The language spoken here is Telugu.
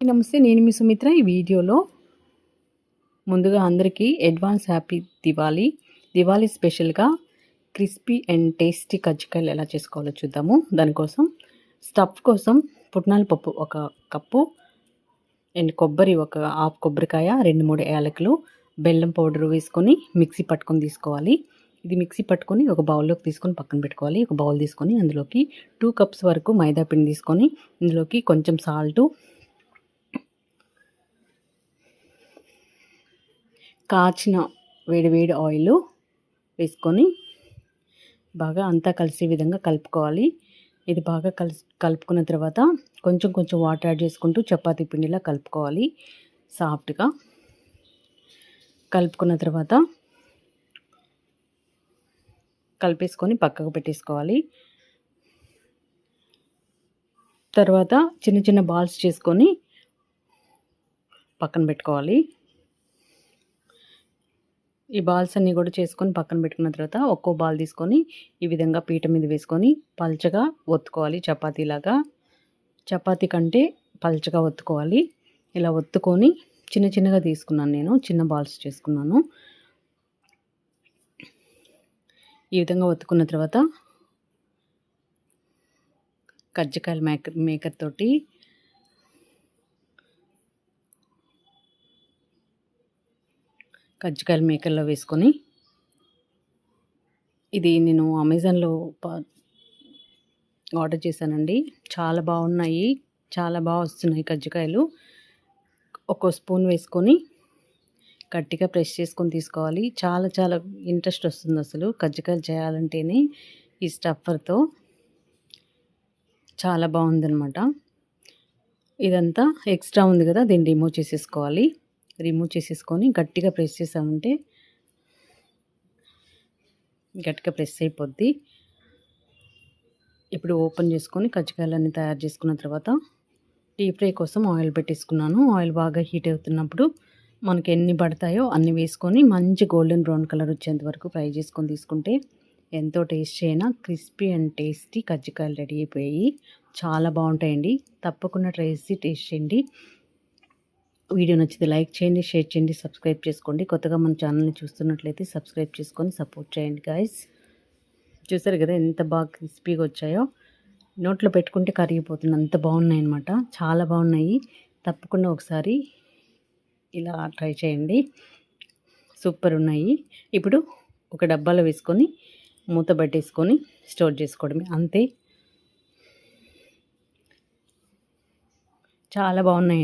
నమస్తే నేను మీ సుమిత్ర. ఈ వీడియోలో ముందుగా అందరికీ అడ్వాన్స్ హ్యాపీ దివాళీ. దివాళీ స్పెషల్గా క్రిస్పీ అండ్ టేస్టీ కజ్జికాయలు ఎలా చేసుకోవాలో చూద్దాము. దానికోసం స్టఫ్ కోసం పుట్నాల పప్పు ఒక కప్పు అండ్ కొబ్బరి ఒక హాఫ్ కొబ్బరికాయ రెండు మూడు యాలకులు బెల్లం పౌడర్ వేసుకొని మిక్సీ పట్టుకొని తీసుకోవాలి. ఇది మిక్సీ పట్టుకొని ఒక బౌల్లోకి తీసుకొని పక్కన పెట్టుకోవాలి. ఒక బౌల్ తీసుకొని అందులోకి టూ కప్స్ వరకు మైదా పిండి తీసుకొని ఇందులోకి కొంచెం సాల్టు కాచిన వేడి వేడి ఆయిల్ వేసుకొని బాగా అంతా కలిసే విధంగా కలుపుకోవాలి. ఇది బాగా కలిసి కలుపుకున్న తర్వాత కొంచెం కొంచెం వాటర్ యాడ్ చేసుకుంటూ చపాతీ పిండిలా కలుపుకోవాలి సాఫ్ట్గా. కలుపుకున్న తర్వాత కలిపేసుకొని పక్కకు పెట్టేసుకోవాలి. తర్వాత చిన్న చిన్న బాల్స్ చేసుకొని పక్కన పెట్టుకోవాలి. ఈ బాల్స్ అన్నీ కూడా చేసుకొని పక్కన పెట్టుకున్న తర్వాత ఒక్కో బాల్ తీసుకొని ఈ విధంగా పీట మీద వేసుకొని పల్చగా ఒత్తుకోవాలి చపాతీలాగా. చపాతీ కంటే పల్చగా ఒత్తుకోవాలి. ఇలా ఒత్తుకొని చిన్న చిన్నగా తీసుకున్నాను నేను చిన్న బాల్స్ చేసుకున్నాను. ఈ విధంగా ఒత్తుకున్న తర్వాత కజ్జికాయల మేకర్ మేకర్ తోటి కజ్జికాయలు మేకల్లో వేసుకొని ఇది నేను అమెజాన్లో ఆర్డర్ చేశానండి. చాలా బాగున్నాయి. చాలా బాగా వస్తున్నాయి కజ్జికాయలు. ఒక స్పూన్ వేసుకొని గట్టిగా ప్రెస్ చేసుకొని తీసుకోవాలి. చాలా చాలా ఇంట్రెస్ట్ వస్తుంది అసలు కజ్జికాయలు చేయాలంటేనే ఈ స్టఫర్తో చాలా బాగుందనమాట ఇదంతా ఎక్స్ట్రా ఉంది కదా దీన్ని రిమూవ్ చేసేసుకోవాలి. రిమూవ్ చేసేసుకొని గట్టిగా ప్రెస్ చేసామంటే గట్టిగా ప్రెస్ అయిపోద్ది. ఇప్పుడు ఓపెన్ చేసుకొని కజ్జికాయలన్నీ తయారు చేసుకున్న తర్వాత డీప్ ఫ్రై కోసం ఆయిల్ పెట్టేసుకున్నాను. ఆయిల్ బాగా హీట్ అవుతున్నప్పుడు మనకి ఎన్ని పడతాయో అన్ని వేసుకొని మంచి గోల్డెన్ బ్రౌన్ కలర్ వచ్చేంత వరకు ఫ్రై చేసుకొని తీసుకుంటే ఎంతో టేస్ట్ అయినా క్రిస్పీ అండ్ టేస్టీ కజ్జికాయలు రెడీ అయిపోయి చాలా బాగుంటాయండి. తప్పకుండా ట్రై చేసి టేస్ట్ చేయండి. వీడియో నచ్చితే లైక్ చేయండి షేర్ చేయండి సబ్స్క్రైబ్ చేసుకోండి. కొత్తగా మన ఛానల్ని చూస్తున్నట్లయితే సబ్స్క్రైబ్ చేసుకొని సపోర్ట్ చేయండి గాయస్ చూసారు కదా ఎంత బాగా క్రిస్పీగా వచ్చాయో? నోట్లో పెట్టుకుంటే కరిగిపోతుంది. అంత బాగున్నాయి అనమాట చాలా బాగున్నాయి. తప్పకుండా ఒకసారి ఇలా ట్రై చేయండి. సూపర్ ఉన్నాయి. ఇప్పుడు ఒక డబ్బాలో వేసుకొని మూత పట్టేసుకొని స్టోర్ చేసుకోవడమే. అంతే. చాలా బాగున్నాయి.